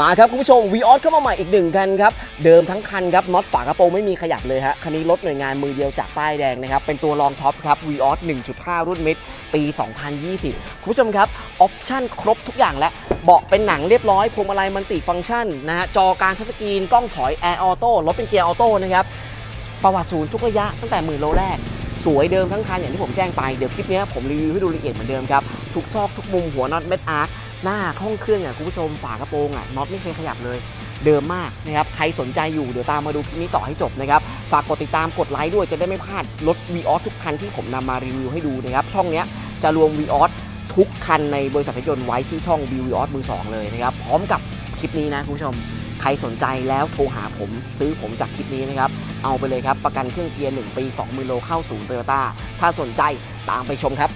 มาครับคุณผู้ชมวีออสเข้ามาใหม่อีกหนึ่งคันครับเดิมทั้งคันครับน็อตฝากระโปรงไม่มีขยับเลยฮะคันนี้รถหน่วยงานมือเดียวจากป้ายแดงนะครับเป็นตัวรองท็อปครับวีออส1.5 รุ่นมิดปี 2020 คุณผู้ชมครับออปชั่นครบทุกอย่างแล้วเบาะเป็นหนังเรียบร้อยพวงมาลัยมันติฟังก์ชันนะฮะจอการทัชสกรีนกล้องถอยแอร์ออโต้รถเป็นเกียร์ออโต้นะครับประวัติศูนย์ทุกระยะตั้งแต่หมื่นโลแรกสวยเดิมทั้งคันอย่างที่ผมแจ้งไปเดี๋ยวคลิปเนี้ยผมรีวิวให้ดูละเอียดเหมือนเดิมครับทุกซอกทุกมุมหัวน็อตเม็ดอาร์ หน้าห้องเครื่องอะคุณผู้ชมฝากระโปรงอะน็อตไม่เคยขยับเลยเดิมมากนะครับ ใครสนใจอยู่เดี๋ยวตามมาดูคลิปนี้ต่อให้จบนะครับ ฝากกดติดตามกดไลค์ด้วยจะได้ไม่พลาดรถ v ีออทุกคันที่ผมนำมารีวิวให้ดูนะครับ ช่องเนี้ยจะรวม v ีออทุกคันในบริษัทรถยนต์ไว้ที่ช่อง v ีออมือสองเลยนะครับ พร้อมกับคลิปนี้นะคุณผู้ชม ใครสนใจแล้วโทรหาผมซื้อผมจากคลิปนี้นะครับ เอาไปเลยครับประกันเครื่องเกียร์ 1 ปี 20,000โลเข้าศูนย์โตโยต้าถ้าสนใจตามไปชมครับ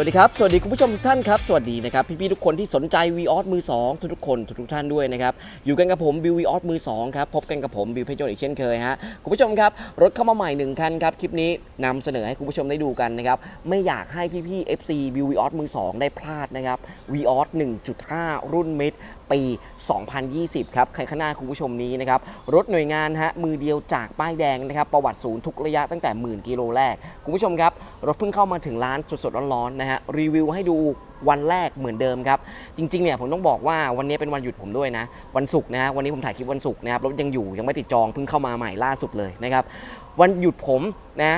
วัสดีครับ สวัสดีคุณผู้ชมทุกท่านครับ สวัสดีนะครับ พี่ๆทุกคนที่สนใจ v ีออมือ2ทุกๆคนทุกๆท่านด้วยนะครับ อยู่กันกับผมบิววีออสมือ2ครับ พบกันกับผมบิวเพชรยนอีกเช่นเคยฮะ คุณผู้ชมครับ รถเข้ามาใหม่หนึ่งคันครับ คลิปนี้นำเสนอให้คุณผู้ชมได้ดูกันนะครับ ไม่อยากให้พี่ๆ FC บิววีออสมือ2ได้พลาดนะครับ v ีออส1.5 รุ่นมิด ปี 2020 ครับคันข้างหน้าคุณผู้ชมนี้นะครับรถหน่วยงานฮะมือเดียวจากป้ายแดงนะครับประวัติศูนย์ทุกระยะตั้งแต่หมื่นกิโลแรก คุณผู้ชมครับ รถเพิ่งเข้ามาถึงร้านสดๆร้อนๆนะฮะรีวิวให้ดูวันแรกเหมือนเดิมครับ จริงๆเนี่ยผมต้องบอกว่าวันนี้เป็นวันหยุดผมด้วยนะ วันศุกร์นะฮะวันนี้ผมถ่ายคลิปวันศุกร์นะครับรถยังอยู่ยังไม่ติดจองเพิ่งเข้ามาใหม่ล่าสุดเลยนะครับวันหยุดผมนะ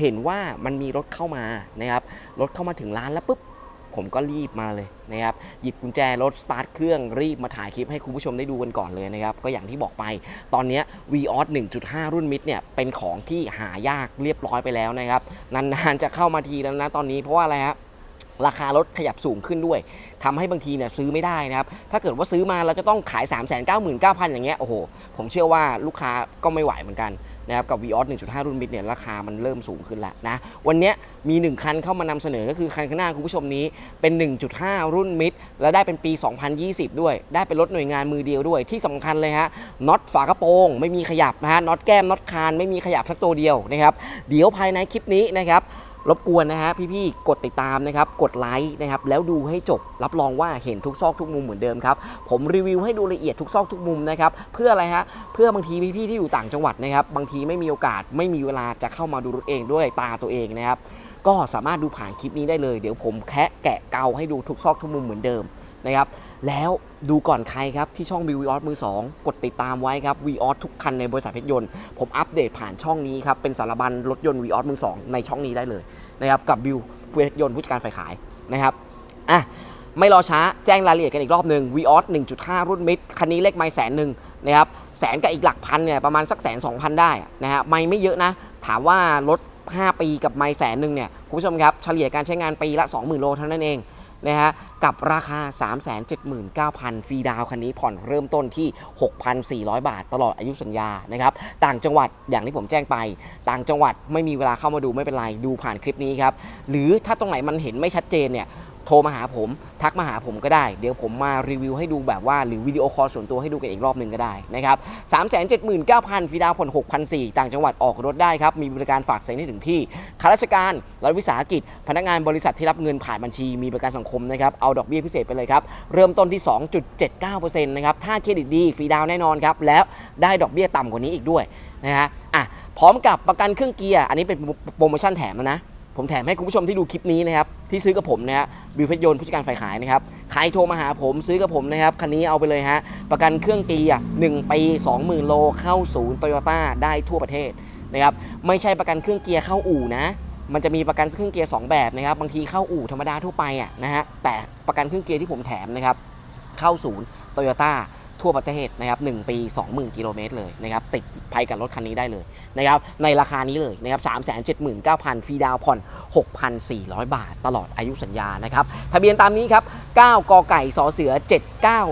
เห็นว่ามันมีรถเข้ามานะครับรถเข้ามาถึงร้านแล้วปุ๊บ ผมก็รีบมาเลยนะครับหยิบกุญแจรถสตาร์ทเครื่องรีบมาถ่ายคลิปให้คุณผู้ชมได้ดูกันก่อนเลยนะครับก็อย่างที่บอกไป ตอนนี้ v ีออส1.5 รุ่นมิดเนี่ยเป็นของที่หายากเรียบร้อยไปแล้วนะครับนานๆจะเข้ามาทีแล้วนะตอนนี้เพราะว่าอะไรครับราคารถขยับสูงขึ้นด้วยทำให้บางทีเนี่ยซื้อไม่ได้นะครับ ถ้าเกิดว่าซื้อมาเราจะต้องขาย 3 9 9 0 0 0 อย่างเงี้ยโอ้โห ผมเชื่อว่าลูกค้าก็ไม่ไหวเหมือนกัน นะครับกับ v ีออส1.5 รุ่นมิดเนี่ยราคามันเริ่มสูงขึ้นแล้วนะ วันนี้มี 1 คันเข้ามานำเสนอก็คือคันข้างหน้าคุณผู้ชมนี้เป็น 1.5 รุ่นมิดแล้วได้เป็นปี 2020 ด้วย ได้เป็นรถหน่วยงานมือเดียวด้วยที่สำคัญเลยฮะน็อตฝากระโปรงไม่มีขยับนะฮะน็อตแก้มน็อตคานไม่มีขยับสักตัวเดียวนะครับเดี๋ยวภายในคลิปนี้นะครับ รบกวนนะฮะพี่ๆกดติดตามนะครับ กดไลค์นะครับ แล้วดูให้จบรับรองว่าเห็นทุกซอกทุกมุมเหมือนเดิมครับ ผมรีวิวให้ดูละเอียดทุกซอกทุกมุมนะครับ เพื่ออะไรฮะเพื่อบางทีพี่ๆที่อยู่ต่างจังหวัดนะครับ บางทีไม่มีโอกาสไม่มีเวลาจะเข้ามาดูรถเองด้วยตาตัวเองนะครับ ก็สามารถดูผ่านคลิปนี้ได้เลย เดี๋ยวผมแคะแกะเกาให้ดูทุกซอกทุกมุมเหมือนเดิมนะครับ แล้วดูก่อนใครครับ ที่ช่อง v ีออสมือ 2 กดติดตามไว้ครับ v ีออสทุกคันในบริษัทเพชรยนต์ ผมอัปเดตผ่านช่องนี้ครับ เป็นสารบัญรถยนต์ v ีออสมือ 2 ในช่องนี้ได้เลยนะครับกับบิวเพชรยนต์ผู้จัดการฝ่ายขายนะครับอะไม่รอช้าแจ้งรายละเอียดกันอีกรอบหนึ่ง v ีออส1.5 รุ่นมิดคันนี้เลขไม้แสนหนึ่งนะครับแสนกับอีกหลักพันเนี่ยประมาณสักแสนสองพันได้นะฮะไม่ไม่เยอะนะ ถามว่ารถ 5 ปีกับไม้แสนหนึ่งเนี่ยคุณผู้ชมครับเฉลี่ยการใช้งานปีละ 20,000 โลเท่านั้นเอง นะฮะกับราคา 379,000 ฟรีดาวน์คันนี้ผ่อนเริ่มต้นที่ 6,400 บาทตลอดอายุสัญญานะครับต่างจังหวัดอย่างที่ผมแจ้งไป ต่างจังหวัดไม่มีเวลาเข้ามาดูไม่เป็นไร ดูผ่านคลิปนี้ครับ หรือถ้าตรงไหนมันเห็นไม่ชัดเจนเนี่ย ทรมาหาผม ทักมาหาผมก็ได้ เดี๋ยวผมมารีวิวให้ดูแบบว่าหรือวิดีโอคอลส่วนตัวให้ดูกันอีกรอบหนึ่งก็ได้นะครับ379,000ฟรีดาวน์ผ่อน6,400ต่างจังหวัดออกรถได้ครับ มีบริการฝากเซ็นให้ถึงที่ข้าราชการรัฐวิสาหกิจ พนักงานบริษัทที่รับเงินผ่านบัญชี มีประกันสังคมนะครับเอาดอกเบี้ยพิเศษไปเลยครับเริ่มต้นที่ 2.79%นะครับถ้าเครดิตดีฟรีดาวแน่นอนครับแล้วได้ดอกเบี้ยต่ำกว่านี้อีกด้วยนะฮะอะพร้อมกับประกันเครื่องเกียร์อันนี้เป็นโปรโมชั่นแถมนะ ผมแถมให้คุณผู้ชมที่ดูคลิปนี้นะครับที่ซื้อกับผมนะฮะบิวเพชรยนต์ผู้จัดการฝ่ายขายนะครับใครโทรมาหาผมซื้อกับผมนะครับคันนี้เอาไปเลยฮะประกันเครื่องเกียร์1ปี20,000 โลเข้าศูนย์โตโยต้าได้ทั่วประเทศนะครับไม่ใช่ประกันเครื่องเกียร์เข้าอู่นะมันจะมีประกันเครื่องเกียร์2แบบนะครับบางทีเข้าอู่ธรรมดาทั่วไปอะนะฮะแต่ประกันเครื่องเกียร์ที่ผมแถมนะครับเข้าศูนย์โตโยต้า ทั่วประเทศนะครับ1ปี 20,000 กิโลเมตรเลยนะครับติดภัยกับรถคันนี้ได้เลยนะครับในราคานี้เลยนะครับ379,000 ฟรีดาวน์ผ่อน 6,400 บาท ตลอดอายุสัญญานะครับทะเบียนตามนี้ครับ 9กไก่สอเสือ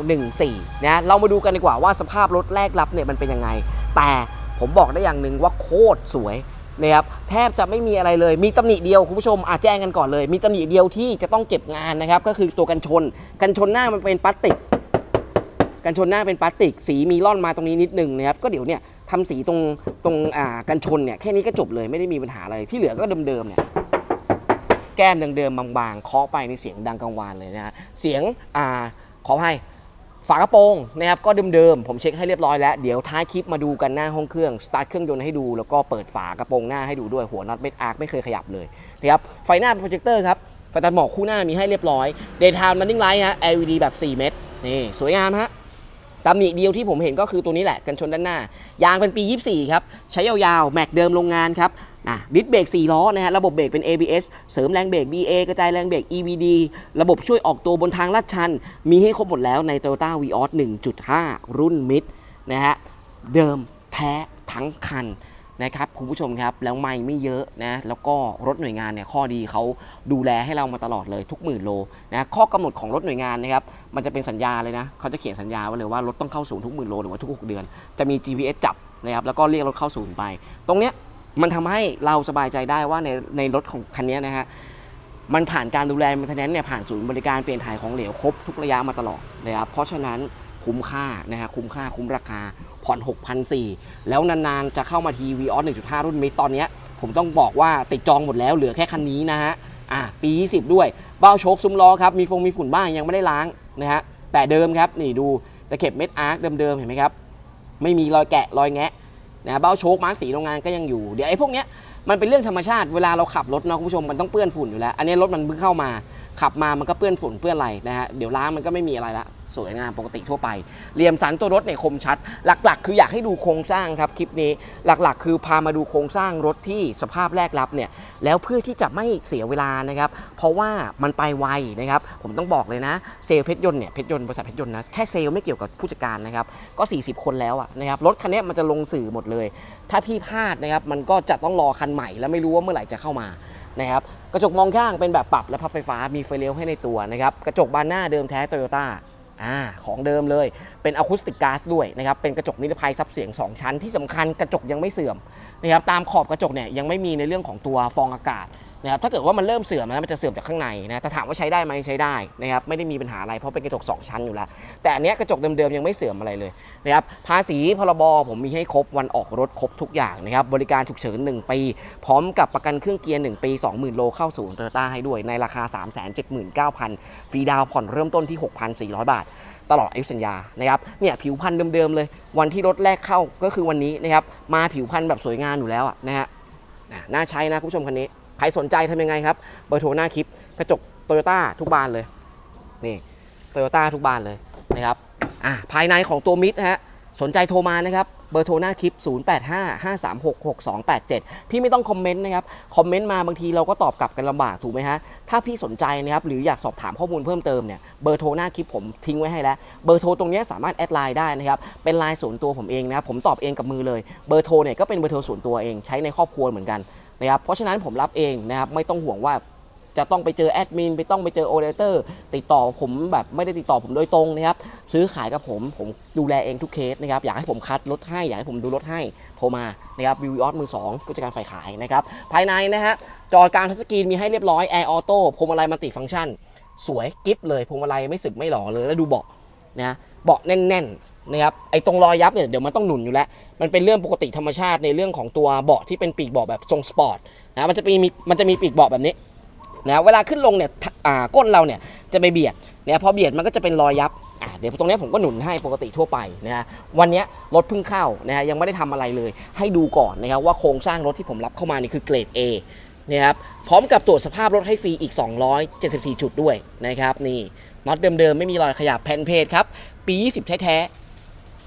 7914นะเรามาดูกันดีกว่าว่าสภาพรถแรกรับเนี่ยมันเป็นยังไง แต่ผมบอกได้อย่างหนึ่งว่าโคตรสวยนะครับแทบจะไม่มีอะไรเลยมีตำหนิเดียวคุณผู้ชมอาแจ้งกันก่อนเลย มีตำหนิเดียวที่จะต้องเก็บงานนะครับก็คือตัวกันชน กันชนหน้ามันเป็นพลาสติก กันชนหน้าเป็นพลาสติก สีมีร่อนมาตรงนี้นิดนึงนะครับก็เดี๋ยวเนี่ยทำสีตรงตรงอ่ากันชนเนี่ยแค่นี้ก็จบเลยไม่ได้มีปัญหาอะไรที่เหลือก็เดิมๆเนี่ยแก้มเดิมๆบางๆเคาะไปในเสียงดังกังวานเลยนะฮะเสียงอ่าขอให้ฝากระโปรงนะครับก็เดิมๆผมเช็คให้เรียบร้อยแล้ว เดี๋ยวท้ายคลิปมาดูกันหน้าห้องเครื่องสตาร์ทเครื่องยนต์ให้ดูแล้วก็เปิดฝากระโปรงหน้าให้ดูด้วยหัวน็อตเม็ดอาร์คไม่เคยขยับเลยนะครับไฟหน้าโปรเจคเตอร์ครับไฟตัดหมอกคู่หน้ามีให้เรียบร้อย Daytime Running Light ฮะ LED แบบ 4 เม็ดนี่สวยงามฮะ ตำหนิเดียวที่ผมเห็นก็คือตัวนี้แหละกันชนด้านหน้ายางเป็นปี 24 ครับ ใช้ยาวๆ แม็กเดิมโรงงานครับนะดิสเบรก4ล้อนะฮะระบบเบรกเป็น ABS เสริมแรงเบรก BA กระจายแรงเบรก EVD ระบบช่วยออกตัวบนทางลาดชัน มีให้ครบหมดแล้วใน Toyota Vios 1.5 รุ่นมิดนะฮะเดิมแท้ทั้งคัน นะครับคุณผู้ชมครับแล้วไม่ไม่เยอะนะแล้วก็รถหน่วยงานเนี่ยข้อดีเขาดูแลให้เรามาตลอดเลยทุกหมื่นโลนะข้อกำหนดของรถหน่วยงานนะครับมันจะเป็นสัญญาเลยนะเขาจะเขียนสัญญาไว้เลยว่ารถต้องเข้าศูนย์ทุกหมื่นโลหรือว่าทุก 6 เดือน จะมี GPS จับนะครับแล้วก็เรียกรถเข้าศูนย์ไป ตรงเนี้ยมันทำให้เราสบายใจได้ว่าในในรถของคันนี้นะฮะมันผ่านการดูแลมันทนนเนี่ยผ่านศูนย์บริการเปลี่ยนถ่ายของเหลวครบทุกระยะมาตลอดนะครับเพราะฉะนั้นคุ้มค่านะฮะคุ้มค่าคุ้มราคา ผ่อน6,400แล้วนานๆ จะเข้ามาทีวีออส1.5 รุ่นมิตอนนี้ผมต้องบอกว่าติดจองหมดแล้วเหลือแค่คันนี้นะฮะอะปี 20 ด้วย เบ้าโชคซุ้มล้อครับ มีฟงมีฝุ่นบ้างยังไม่ได้ล้างนะฮะแต่เดิมครับนี่ดูตะเข็บเม็ดอาร์คเดิมๆ เห็นไหมครับ ไม่มีรอยแกะรอยแงะนะเบ้าโชคมาร์กสีโรงงานก็ยังอยู่ เดี๋ยวไอ้พวกเนี้ยมันเป็นเรื่องธรรมชาติเวลาเราขับรถเนาะคุณผู้ชมมันต้องเปื้อนฝุ่นอยู่แล้ว อันนี้รถมันเพิ่งเข้ามา ขับมามันก็เปื้อนฝุ่นเปื้อนอะไรนะฮะเดี๋ยวล้างมันก็ไม่มีอะไรละ สวยงามปกติทั่วไป เหลี่ยมสันตัวรถเนี่ยคมชัด หลักๆ คืออยากให้ดูโครงสร้างครับคลิปนี้หลักๆ คือพามาดูโครงสร้างรถที่สภาพแรกรับเนี่ยแล้วเพื่อที่จะไม่เสียเวลานะครับเพราะว่ามันไปไวนะครับผมต้องบอกเลยนะเซลเพชรยนต์เนี่ยเพชรยนต์บริษัทเพชรยนต์นะแค่เซลไม่เกี่ยวกับผู้จัดการนะครับก็ 40 คนแล้วอะนะครับรถคันนี้มันจะลงสื่อหมดเลย ถ้าพี่พลาดนะครับมันก็จะต้องรอคันใหม่ แล้วไม่รู้ว่าเมื่อไหร่จะเข้ามานะครับกระจกมองข้างเป็นแบบปรับและพับไฟฟ้ามีไฟเลี้ยวให้ในตัวนะครับกระจกบานหน้าเดิมแท้โตโยต้า อ่าของเดิมเลยเป็นอะคูสติกก๊าซด้วยนะครับเป็นกระจกนิรภัยซับเสียง 2 ชั้นที่สำคัญกระจกยังไม่เสื่อมนะครับตามขอบกระจกเนี่ยยังไม่มีในเรื่องของตัวฟองอากาศ นะครับถ้าเกิดว่ามันเริ่มเสื่อมแล้วมันจะเสื่อมจากข้างในนะแต่ถามว่าใช้ได้ไหมใช้ได้นะครับไม่ได้มีปัญหาอะไรเพราะเป็นกระจก 2 ชั้นอยู่แล้ว แต่อันเนี้ยกระจกเดิมๆยังไม่เสื่อมอะไรเลยนะครับภาษีพรบผมมีให้ครบวันออกรถครบทุกอย่างนะครับบริการฉุกเฉิน 1 ปี พร้อมกับประกันเครื่องเกียร์ 1 ปี 20,000 โลเข้าศูนย์โตโยต้าให้ด้วยในราคา 379,000ฟรีดาวผ่อนเริ่มต้นที่ 6,400 บาท ตลอดอายุสัญญานะครับเนี่ยผิวพันธุ์เดิมๆเลย วันที่รถแรกเข้าก็คือวันนี้นะครับมาผิวพันธุ์แบบสวยงามอยู่แล้วนะฮะน่าใช้นะคุณผู้ชมคันนี้ ใครสนใจทำยังไงครับ เบอร์โทรหน้าคลิป กระจกโตโยต้าทุกบานเลย นี่โตโยต้าทุกบานเลยนะครับอะภายในของตัวมิดฮะสนใจโทรมานะครับ เบอร์โทรหน้าคลิป 0855366287 พี่ไม่ต้องคอมเมนต์นะครับ คอมเมนต์มาบางทีเราก็ตอบกลับกันลำบากถูกไหมฮะ ถ้าพี่สนใจนะครับ หรืออยากสอบถามข้อมูลเพิ่มเติมเนี่ย เบอร์โทรหน้าคลิปผมทิ้งไว้ให้แล้ว เบอร์โทรตรงนี้สามารถแอดไลน์ได้นะครับ เป็นไลน์ส่วนตัวผมเองนะครับ ผมตอบเองกับมือเลย เบอร์โทรเนี่ยก็เป็นเบอร์โทรส่วนตัวเอง ใช้ในครอบครัวเหมือนกัน นะครับเพราะฉะนั้นผมรับเองนะครับไม่ต้องห่วงว่าจะต้องไปเจอแอดมินไปต้องไปเจอโอเดเตอร์ติดต่อผมแบบไม่ได้ติดต่อผมโดยตรงนะครับซื้อขายกับผมผมดูแลเองทุกเคสนะครับอยากให้ผมคัดรถให้อยากให้ผมดูรถให้โทรมานะครับวิวออสมือ2ผู้จัดการฝ่ายขายนะครับภายในนะฮะจอการทัชสกรีนมีให้เรียบร้อยแอร์ออโต้พวงมาลัยมัลติฟังก์ชัน สวยกิฟเลยพวงมาลัยไม่สึกไม่หล่อเลยแล้วดูเบาะนะเบาะแน่นๆ นะครับไอ้ตรงรอยยับเนี่ยเดี๋ยวมันต้องหนุนอยู่แล้ว มันเป็นเรื่องปกติธรรมชาติในเรื่องของตัวเบาะที่เป็นปีกเบาะแบบทรงสปอร์ตนะมันจะมีมันจะมีปีกเบาะแบบนี้นะเวลาขึ้นลงเนี่ยอ่าก้นเราเนี่ยจะไปเบียดเนี่ยพอเบียดมันก็จะเป็นรอยยับอะเดี๋ยวตรงนี้ผมก็หนุนให้ปกติทั่วไปนะฮะวันนี้รถเพิ่งเข้านะฮะยังไม่ได้ทำอะไรเลย ให้ดูก่อนนะครับว่าโครงสร้างรถที่ผมรับเข้ามานี่คือเกรด A นะครับพร้อมกับตรวจสภาพรถให้ฟรีอีก 274 จุดด้วยนะครับนี่น็อตเดิมๆ ไม่มีรอยขยับแผ่นเพจครับ ปี 20 แท้ๆ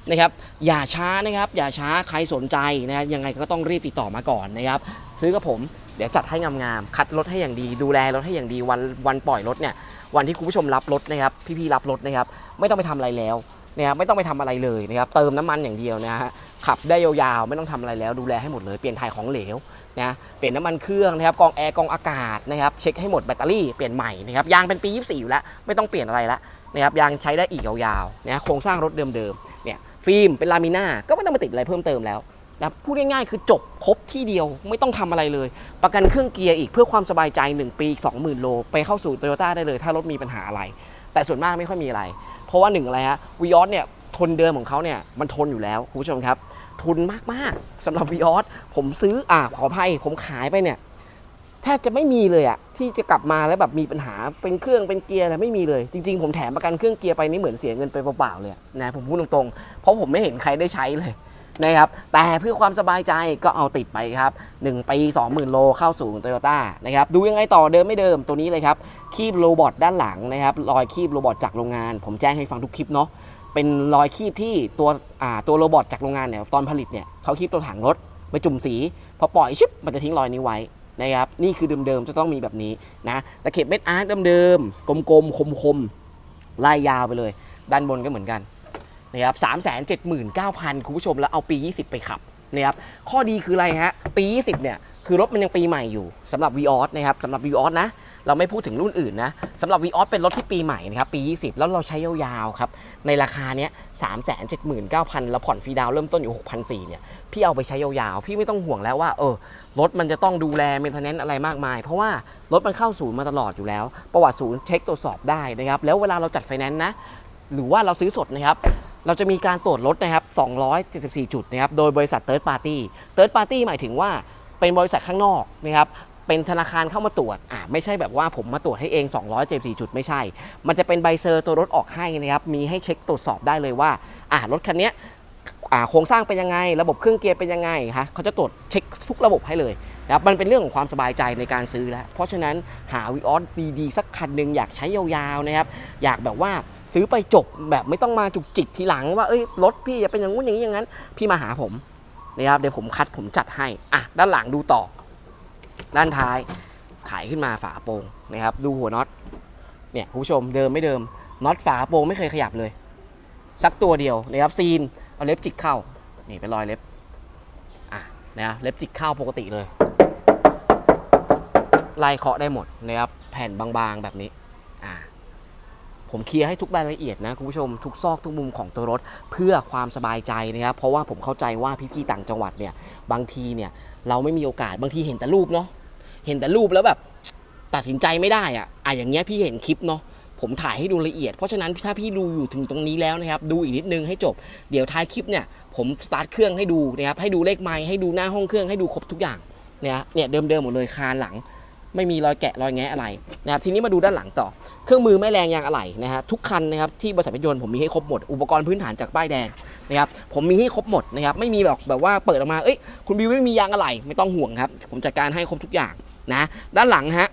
นะครับอย่าช้านะครับอย่าช้าใครสนใจนะยังไงก็ต้องรีบติดต่อมาก่อนนะครับซื้อกับผมเดี๋ยวจัดให้งามๆคัดรถให้อย่างดี ดูแลรถให้อย่างดีวันวันปล่อยรถเนี่ยวันที่คุณผู้ชมรับรถนะครับพี่ๆรับรถนะครับไม่ต้องไปทำอะไรแล้วนะครับไม่ต้องไปทำอะไรเลยนะครับเติมน้ำมันอย่างเดียวนะฮะขับได้ยาวๆไม่ต้องทำอะไรแล้วดูแลให้หมดเลยเปลี่ยนถ่ายของเหลวนะเปลี่ยนน้ำมันเครื่องนะครับกองแอร์กองอากาศนะครับเช็คให้หมดแบตเตอรี่เปลี่ยนใหม่นะครับยางเป็นปี 24 อยู่แล้ว ไม่ต้องเปลี่ยนอะไรและนะครับยางใช้ได้อีกยาวๆนะโครงสร้างรถเดิมๆ ฟิล์มเป็นลามิน่าก็ไม่ต้องมาติดอะไรเพิ่มเติมแล้วนะพูดง่ายๆคือจบครบที่เดียวไม่ต้องทำอะไรเลย ประกันเครื่องเกียร์อีกเพื่อความสบายใจ 1 ปีอีก20,000 โล ไปเข้าสู่โตโยต้าได้เลย ถ้ารถมีปัญหาอะไร แต่ส่วนมากไม่ค่อยมีอะไร เพราะว่าหนึ่งอะไรฮะวีออสเนี่ยทนเดิมของเขาเนี่ยมันทนอยู่แล้วคุณผู้ชมครับ ทุนมากๆสำหรับวีออสผมซื้ออ่าขออภัยผมขายไปเนี่ย แทบจะไม่มีเลยอะที่จะกลับมาแล้วแบบมีปัญหาเป็นเครื่องเป็นเกียร์อะไรไม่มีเลย จริง ๆ ผมแถมประกันเครื่องเกียร์ไปนี่เหมือนเสียเงินไปเปล่าๆเลยนะผมพูดตรงๆ เพราะผมไม่เห็นใครได้ใช้เลยนะครับแต่เพื่อความสบายใจก็เอาติดไปครับ1ปี20,000 โลเข้าสู่โตโยต้านะครับดูยังไงต่อเดิมไม่เดิมตัวนี้เลยครับ คีบโรบอทด้านหลังนะครับรอยคีบโรบอทจากโรงงาน ผมแจ้งให้ฟังทุกคลิปเนาะเป็นรอยคีบที่ตัวตัวโรบอทจากโรงงานเนี่ยตอนผลิตเนี่ยเขาคีบตัวถังรถไปจุ่มสี พอปล่อยชิบมันจะทิ้งรอยนี้ไว้ นะครับนี่คือเดิมๆจะต้องมีแบบนี้นะตะเข็บเม็ดอาร์ตเดิมๆกลมๆคมๆไล่ยาวไปเลย ด้านบนก็เหมือนกันนะครับสามแสนเจ็ดหมื่นเก้าพันคุณผู้ชมแล้วเอาปี 20 ไปขับนะครับข้อดีคืออะไรฮะปี 20เนี่ยคือรถมันยังปีใหม่อยู่สำหรับ v ีออสนะครับสำหรับ v ีออสนะ เราไม่พูดถึงรุ่นอื่นนะสำหรับ v ีออสเป็นรถที่ปีใหม่นะครับปี 20 แล้วเราใช้ยาวๆครับในราคาเนี้ยสามแสนเจ็ดหมื่นเก้าพันแล้วผ่อนฟรีดาวเริ่มต้นอยู่หกพันสี่เนี่ยพี่เอาไปใช้ยาวๆ พี่ไม่ต้องห่วงแล้วว่าเออรถมันจะต้องดูแลเมนเทนแนนอะไรมากมาย เพราะว่ารถมันเข้าศูนย์มาตลอดอยู่แล้ว ประวัติศูนย์เช็คตรวจสอบได้นะครับแล้วเวลาเราจัดไฟแนนซ์นะหรือว่าเราซื้อสดนะครับเราจะมีการตรวจรถนะครับ 274 จุดนะครับ โดยบริษัท Third Party Third Party หมายถึงว่าเป็นบริษัทข้างนอกนะครับ เป็นธนาคารเข้ามาตรวจอ่าไม่ใช่แบบว่าผมมาตรวจให้เอง274จุดไม่ใช่ มันจะเป็นใบเซอร์ตัวรถออกให้นะครับมีให้เช็คตรวจสอบได้เลยว่าอ่ารถคันนี้อ่าโครงสร้างเป็นยังไง ระบบเครื่องเกียร์เป็นยังไงฮะเขาจะตรวจเช็คทุกระบบให้เลยนะครับมันเป็นเรื่องของความสบายใจในการซื้อแล้ว เพราะฉะนั้นหาวิออสดีๆ สักคันหนึ่งอยากใช้ยาวๆนะครับอยากแบบว่าซื้อไปจบแบบไม่ต้องมาจุกจิกทีหลังว่าเอ้ยรถพี่จะเป็นอย่างงู้นอย่างนี้อย่างนั้น พี่มาหาผมนะครับเดี๋ยวผมคัดผมจัดให้อะด้านหลังดูต่อ ด้านท้ายขายขึ้นมาฝาโปร่งนะครับ ดูหัวน็อตเนี่ยคุณผู้ชมเดิมไม่เดิมน็อตฝาโปร่งไม่เคยขยับเลย สักตัวเดียวนะครับซีนเอาเล็บจิกเข้านี่เป็นรอยเล็บอะนะเล็บจิกเข้าปกติเลยไล่เคาะได้หมดนะครับแผ่นบางๆแบบนี้อ่า ผมเคลียร์ให้ทุกรายละเอียดนะคุณผู้ชมทุกซอกทุกมุมของตัวรถเพื่อความสบายใจนะครับเพราะว่าผมเข้าใจว่าพี่ๆต่างจังหวัดเนี่ยบางทีเนี่ยเราไม่มีโอกาสบางทีเห็นแต่รูปเนาะเห็นแต่รูปแล้วแบบตัดสินใจไม่ได้อะอะอย่างเงี้ยพี่เห็นคลิปเนาะผมถ่ายให้ดูละเอียด เพราะฉะนั้นถ้าพี่ดูอยู่ถึงตรงนี้แล้วนะครับดูอีกนิดนึงให้จบ เดี๋ยวท้ายคลิปเนี่ยผมสตาร์ทเครื่องให้ดูนะครับให้ดูเลขไมล์ให้ดูหน้าห้องเครื่องให้ดูครบทุกอย่างเนี่ยเนี่ยเดิมๆหมดเลยคานหลัง ไม่มีรอยแกะรอยแงะอะไรนะครับทีนี้มาดูด้านหลังต่อ เครื่องมือแม่แรงยางอะไหล่นะฮะทุกคันนะครับที่บริษัทรถยนต์ผมมีให้ครบหมด อุปกรณ์พื้นฐานจากป้ายแดงนะครับผมมีให้ครบหมดนะครับไม่มีแบบแบบว่าเปิดออกมาเอ้ยคุณบิวไม่มียางอะไหล่ไม่ต้องห่วงครับ ผมจัดการให้ครบทุกอย่างนะด้านหลังฮะ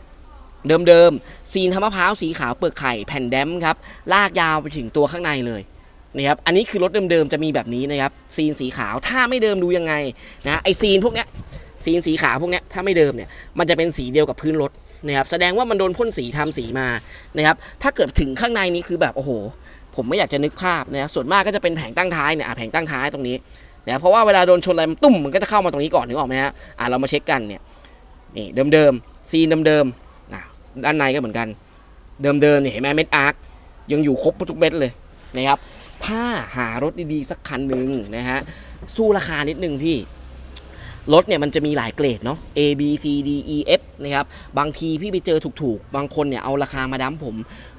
เดิมๆซีนทำมะพร้าวสีขาวเปลือกไข่แผ่นแดมครับลากยาวไปถึงตัวข้างในเลยนะครับอันนี้คือรถเดิมๆจะมีแบบนี้นะครับซีนสีขาวถ้าไม่เดิมดูยังไงนะไอซีนพวกเนี้ย สีสีขาวพวกนี้ถ้าไม่เดิมเนี่ยมันจะเป็นสีเดียวกับพื้นรถนะครับแสดงว่ามันโดนพ่นสีทำสีมานะครับถ้าเกิดถึงข้างในนี้คือแบบโอ้โห ผมไม่อยากจะนึกภาพนะส่วนมากก็จะเป็นแผงตั้งท้ายเนี่ยแผงตั้งท้ายตรงนี้นะเพราะว่าเวลาโดนชนอะไรมันตุ้มมันก็จะเข้ามาตรงนี้ก่อนนึกออกไหมฮะอะเรามาเช็คกันเนี่ยนี่เดิมๆซีนเดิมๆนะด้านในก็เหมือนกัน เดิมๆเนี่ยเห็นไหมเม็ดอาร์คยังอยู่ครบทุกเม็ดเลยนะครับถ้าหารถดีๆสักคันหนึ่งนะฮะสู้ราคานิดนึงพี่ รถเนี่ยมันจะมีหลายเกรดเนาะ A B C D E F นะครับ บางทีพี่ไปเจอถูกๆ บางคนเนี่ยเอาราคามาดั้มผม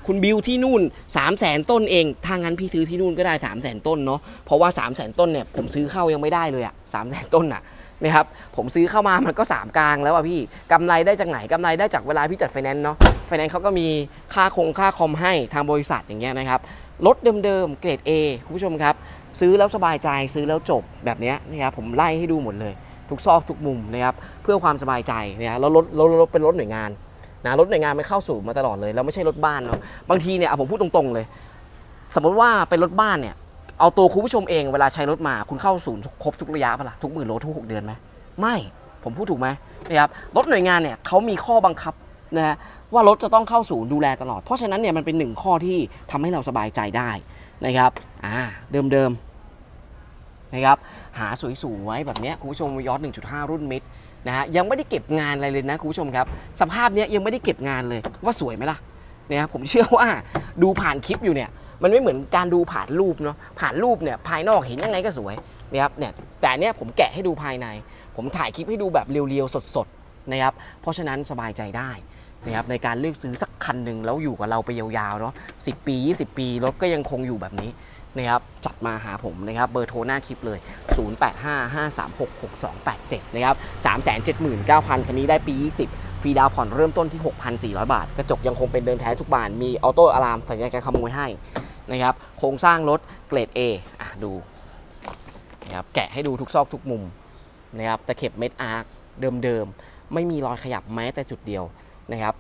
คุณบิวที่นู่น 3 0 0แสนต้นเอง ถ้างั้นพี่ซื้อที่นู่นก็ได้ 3 0 0แสนต้นเนาะ เพราะว่า 3 0 0แสนต้นเนี่ยผมซื้อเข้ายังไม่ได้เลยอะสามแสนต้นอะนะครับ ผมซื้อเข้ามามันก็ 3 กลางแล้วอะพี่กำไรได้จากไหนกำไรได้จากเวลาพี่จัดไฟแนนซ์เนาะ ไฟแนนซ์เขาก็มีค่าคงค่าคอมให้ทางบริษัทอย่างเงี้ยนะครับ รถเดิมๆ เกรด A คุณผู้ชมครับ ซื้อแล้วสบายใจซื้อแล้วจบแบบเนี้ยนะครับผมไล่ให้ดูหมดเลย ทุกซอกทุกมุมนะครับเพื่อความสบายใจนะแล้วรถรถรถเป็นรถหน่วยงานนะรถหน่วยงานไม่เข้าสู่มาตลอดเลยแล้วไม่ใช่รถบ้านเนาะบางทีเนี่ยอะผมพูดตรงๆเลย สมมติว่าเป็นรถบ้านเนี่ยเอาตัวคุณผู้ชมเองเวลาใช้รถมาคุณเข้าศูนย์ครบทุกระยะปะล่ะทุกหมื่นโลทุกหกเดือนไหมไม่ผมพูดถูกไหมนะครับรถหน่วยงานเนี่ยเขามีข้อบังคับนะฮะว่ารถจะต้องเข้าศูนย์ดูแลตลอด เพราะฉะนั้นเนี่ยมันเป็นหนึ่งข้อที่ทำให้เราสบายใจได้นะครับอ่าเดิมๆนะครับ หาสวยๆแบบเนี้ยคุณผู้ชมยอด1.5 รุ่นมิดนะฮะยังไม่ได้เก็บงานอะไรเลยนะคุณผู้ชมครับ สภาพเนี้ยยังไม่ได้เก็บงานเลยว่าสวยไหมล่ะเนี่ยครับผมเชื่อว่าดูผ่านคลิปอยู่เนี่ยมันไม่เหมือนการดูผ่านรูปเนาะผ่านรูปเนี่ยภายนอกเห็นยังไงก็สวยนะครับเนี่ยแต่เนี้ยผมแกะให้ดูภายใน ผมถ่ายคลิปให้ดูแบบเรียวๆสดๆนะครับเพราะฉะนั้นสบายใจได้นะครับในการเลือกซื้อสักคันหนึ่งแล้วอยู่กับเราไปยาวๆเนาะ10 ปี 20 ปีรถก็ยังคงอยู่แบบนี้ นะครับจัดมาหาผมนะครับเบอร์โทรหน้าคลิปเลย 0855366287 นะครับ 379,000 คันนี้ได้ปี 20 ฟรีดาวผ่อนเริ่มต้นที่ 6,400 บาท กระจกยังคงเป็นเดิมแท้ทุกบาน มีออโต้อะลามสัญญาณการขโมยให้นะครับโครงสร้างรถเกรด A อะดูนะครับแกะให้ดูทุกซอกทุกมุมนะครับตะเข็บเม็ดอาร์คเดิมๆ ไม่มีรอยขยับแม้แต่จุดเดียวนะครับ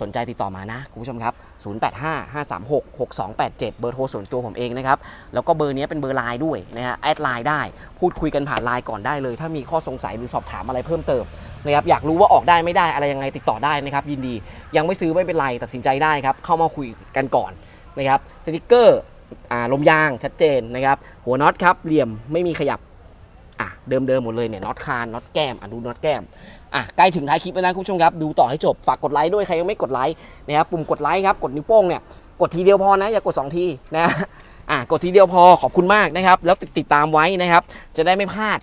สนใจติดต่อมานะ คุณผู้ชมครับ 0855366287 เบอร์โทรส่วนตัวผมเองนะครับ แล้วก็เบอร์นี้เป็นเบอร์ไลน์ด้วยนะฮะแอดไลน์ได้ พูดคุยกันผ่านไลน์ก่อนได้เลย ถ้ามีข้อสงสัยหรือสอบถามอะไรเพิ่มเติมนะครับอยากรู้ว่าออกได้ไม่ได้อะไรยังไงติดต่อได้นะครับ ยินดียังไม่ซื้อไม่เป็นไรตัดสินใจได้ครับ เข้ามาคุยกันก่อนนะครับสติกเกอร์อ่าลมยางชัดเจนนะครับหัวน็อตครับเหลี่ยมไม่มีขยับอะเดิมเดิมๆหมดเลยเนี่ยน็อตคานน็อตแก้มอะดูน็อตแก้ม อะใกล้ถึงท้ายคลิปแล้วนะคุณผู้ชมครับดูต่อให้จบฝากกดไลค์ด้วยใครยังไม่กดไลค์นะครับปุ่มกดไลค์ครับกดนิ้วโป้งเนี่ยกดทีเดียวพอนะอย่ากด 2 ทีนะอะกดทีเดียวพอขอบคุณมากนะครับ แล้วติดติดตามไว้นะครับ จะได้ไม่พลาด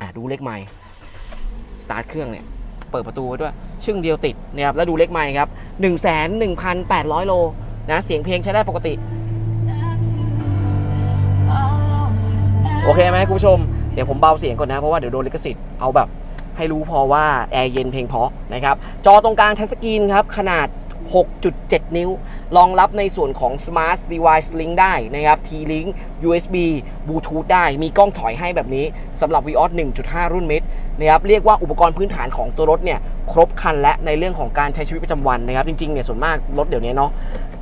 อะดูเลขไมค์สตาร์ทเครื่องเนี่ยเปิดประตูไว้ด้วย ชึ่งเดียวติดนะครับแล้วดูเลขไมค์ครับ 1 1 8 0 0 โลนะเสียงเพลงใช้ได้ปกติ โอเคไหมคุณผู้ชม เดี๋ยวผมเบาเสียงก่อนนะ เพราะว่าเดี๋ยวโดนลิขสิทธิ์เอาแบบ ให้รู้พอว่าแอร์เย็นเพลงพราะนะครับจอตรงกลางทัชสกรีนครับขนาด 6.7 นิ้ว รองรับในส่วนของ Smart Device Link ได้นะครับ T-Link USB Bluetooth ได้ มีกล้องถอยให้แบบนี้สำหรับ Vios 1.5 รุ่นเมิดนะครับเรียกว่าอุปกรณ์พื้นฐานของตัวรถเนี่ยครบครันและในเรื่องของการใช้ชีวิตประจำวันนะครับ จริงๆเนี่ยส่วนมากรถเดี๋ยวนี้เนาะ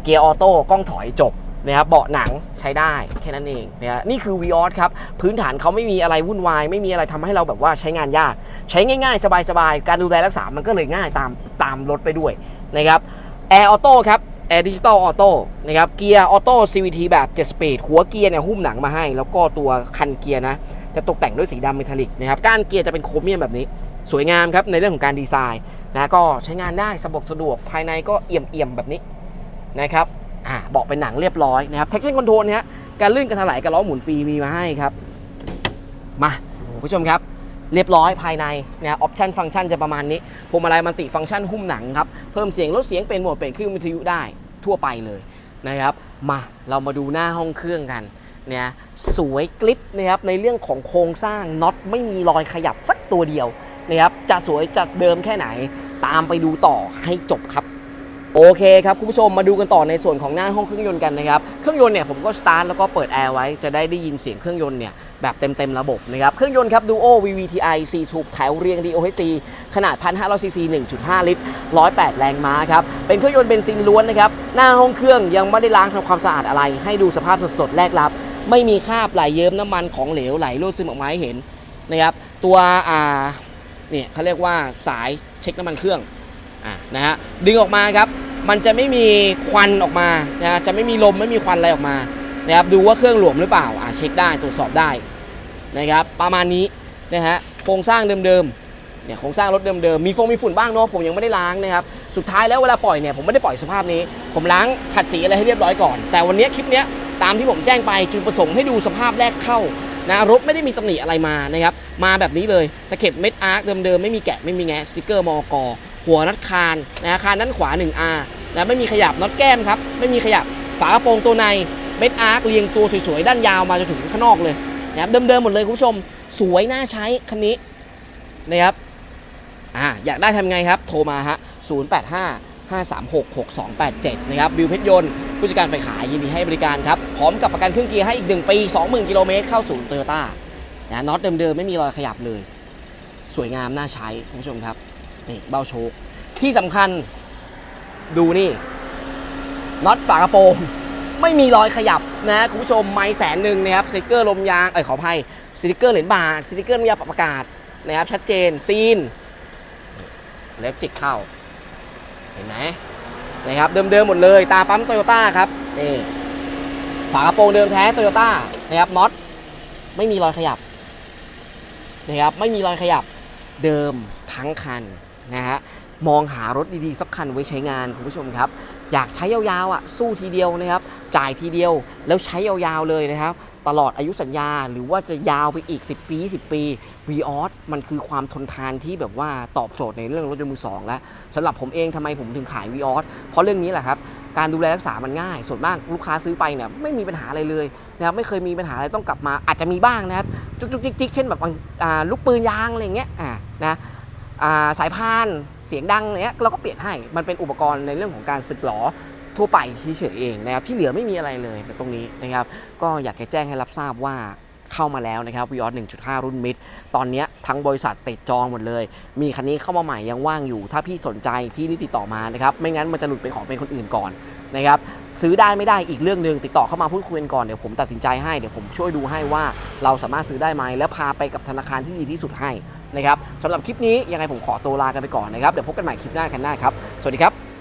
เกียร์ออโต้กล้องถอยจบ นะครับเบาะหนังใช้ได้แค่นั้นเองนะฮะนี่คือ v ีออครับ พื้นฐานเขาไม่มีอะไรวุ่นวาย ไม่มีอะไรทำให้เราแบบว่าใช้งานยาก ใช้ง่าย ๆ สบายๆ การดูแลรักษา มันก็เลยง่ายตามตามรถไปด้วยนะครับแอร์ออโต้ครับแอร์ดิจิตอลออโต้นะครับเกียร์ออโต้ CVT แบบ 7 สปีด หัวเกียร์เนี่ยหุ้มหนังมาให้ แล้วก็ตัวคันเกียร์นะจะตกแต่งด้วยสีดำเมทัลลิกนะครับก้านเกียร์จะเป็นโครเมียมแบบนี้ สวยงามครับในเรื่องของการดีไซน์นะก็ใช้งานได้สะดวกสะดวกภายในก็เอี่ยมเอี่ยมๆแบบนี้นะครับ อ่าบาะเป็นหนังเรียบร้อยนะครับ traction control นะฮะการลื่นการถลายการล้อหมุนฟรีมีมาให้ครับมาผู้ชมครับเรียบร้อยภายในนะออปชันฟังก์ชันจะประมาณนี้พวงมาลัยมันติฟังก์ชันหุ้มหนังครับ เพิ่มเสียงลดเสียงเป็นโหมดเป็นคลื่นวิทยุได้ทั่วไปเลยนะครับมาเรามาดูหน้าห้องเครื่องกันเนี่ยสวยกลิปนะครับในเรื่องของโครงสร้างน็อตไม่มีรอยขยับสักตัวเดียวนะครับจะสวยจะเดิมแค่ไหน ตามไปดูต่อให้จบครับ โอเคครับคุณผู้ชมมาดูกันต่อในส่วนของหน้าห้องเครื่องยนต์กันนะครับเครื่องยนต์เนี่ยผมก็สตาร์ทแล้วก็เปิดแอร์ไว้จะได้ได้ยินเสียงเครื่องยนต์เนี่ยแบบเต็มๆระบบนะครับเครื่องยนต์ครับ Duo VVTi 4สูบแถวเรียง DOHC ขนาด 1,500 cc 1.5 ลิตร 108 แรงม้าครับเป็นเครื่องยนต์เบนซินล้วนนะครับหน้าห้องเครื่องยังไม่ได้ล้างทำความสะอาดอะไร ให้ดูสภาพสดๆแรกรับ ไม่มีคราบไหลเยิ้มน้ำมันของเหลวไหลรั่วซึมออกมาให้เห็นนะครับตัวอ่าเนี่ยเขาเรียกว่าสายเช็คน้ำมันเครื่องอะนะฮะดึงออกมาครับ มันจะไม่มีควันออกมานะจะไม่มีลมไม่มีควันอะไรออกมานะครับดูว่าเครื่องหลวมหรือเปล่าอะเช็คได้ตรวจสอบได้นะครับประมาณนี้นะฮะโครงสร้างเดิมๆเนี่ยโครงสร้างรถเดิมๆมีฟงมีฝุ่นบ้างเนาะผมยังไม่ได้ล้างนะครับสุดท้ายแล้วเวลาปล่อยเนี่ยผมไม่ได้ปล่อยสภาพนี้ ผมล้างขัดสีอะไรให้เรียบร้อยก่อน แต่วันนี้คลิปเนี้ยตามที่ผมแจ้งไปจุดประสงค์ให้ดูสภาพแรกเข้านะรถไม่ได้มีตำหนิอะไรมานะครับมาแบบนี้เลยตะเข็บเม็ดอาร์คเดิมๆไม่มีแกะไม่มีแงะสติกเกอร์มอก หัวนัดคานนะคานด้านขวา 1R นะไม่มีขยับน็อตแก้มครับ ไม่มีขยับฝากระโปรงตัวในเม็ดอาร์คเรียงตัวสวยๆ ด้านยาวมาจนถึงข้างนอกเลยนะครับเดิมๆหมดเลยคุณผู้ชม สวยน่าใช้คันนี้นะครับอ่าอยากได้ทำไงครับ โทรมาฮะ 085 536 6287 นะครับบิวเพชรยนต์ผู้จัดการฝ่ายขายยินดีให้บริการครับ พร้อมกับประกันเครื่องเกียร์ให้อีก 1 ปี 20,000 กิโลเมตรเข้าศูนย์โตโยต้านะน็อตเดิมๆ ไม่มีรอยขยับเลย สวยงามน่าใช้คุณผู้ชมครับ นี่เบ้าโชคที่สำคัญดูนี่น็อตฝากระโปรงไม่มีรอยขยับนะคุณผู้ชมไม่แสนหนึ่งนะครับสติกเกอร์ลมยางเอ้ยขออภัยสติกเกอร์เหรียญบาทสติกเกอร์น้ำยาปรับอากาศนะครับชัดเจนซีนเล็บจิกเข้า เห็นไหมนะครับเดิมๆหมดเลย ตาปั๊มโตโยต้าครับนี่ฝากระโปรงเดิมแท้โตโยต้านะครับน็อตไม่มีรอยขยับนะครับไม่มีรอยขยับเดิมทั้งคัน นะฮะมองหารถดีๆสักคันไว้ใช้งานคุณผู้ชมครับ อยากใช้ยาวๆอะสู้ทีเดียวนะครับจ่ายทีเดียวแล้วใช้ยาวๆเลยนะครับ ตลอดอายุสัญญาหรือว่าจะยาวไปอีก 10 ปี 10 ปี v ีออสมันคือความทนทานที่แบบว่าตอบโจทย์ในเรื่องรถยนต์มือสองแล้วสำหรับผมเองทำไมผมถึงขาย v ีออสเพราะเรื่องนี้แหละครับการดูแลรักษามันง่าย ส่วนมากลูกค้าซื้อไปเนี่ยไม่มีปัญหาอะไรเลยนะครับไม่เคยมีปัญหาอะไรต้องกลับมาอาจจะมีบ้างนะครับจุกจิกจิกเช่นแบบลูกปืนยางอะไรอย่างเงี้ยอ่านะ สายพานเสียงดังเนี้ยเราก็เปลี่ยนให้มันเป็นอุปกรณ์ในเรื่องของการสึกหลอทั่วไปที่เฉยเองนะครับที่เหลือไม่มีอะไรเลยตรงนี้นะครับ ก็อยากจะแจ้งให้รับทราบว่าเข้ามาแล้วนะครับวิออส1.5 รุ่นมิดตอนนี้ทั้งบริษัทติดจองหมดเลย มีคันนี้เข้ามาใหม่ยังว่างอยู่ ถ้าพี่สนใจพี่รีบติดต่อมานะครับ ไม่งั้นมันจะหลุดเป็นของเป็นคนอื่นก่อนนะครับ ซื้อได้ไม่ได้อีกเรื่องหนึ่งติดต่อเข้ามาพูดคุยกันก่อน เดี๋ยวผมตัดสินใจให้ เดี๋ยวผมช่วยดูให้ว่าเราสามารถซื้อได้ไหมแล้วพาไปกับธนาคารที่ดีที่สุดให้ นะครับสำหรับคลิปนี้ยังไงผมขอตัวลากันไปก่อนนะครับเดี๋ยวพบกันใหม่คลิปหน้าคันหน้าครับสวัสดีครับ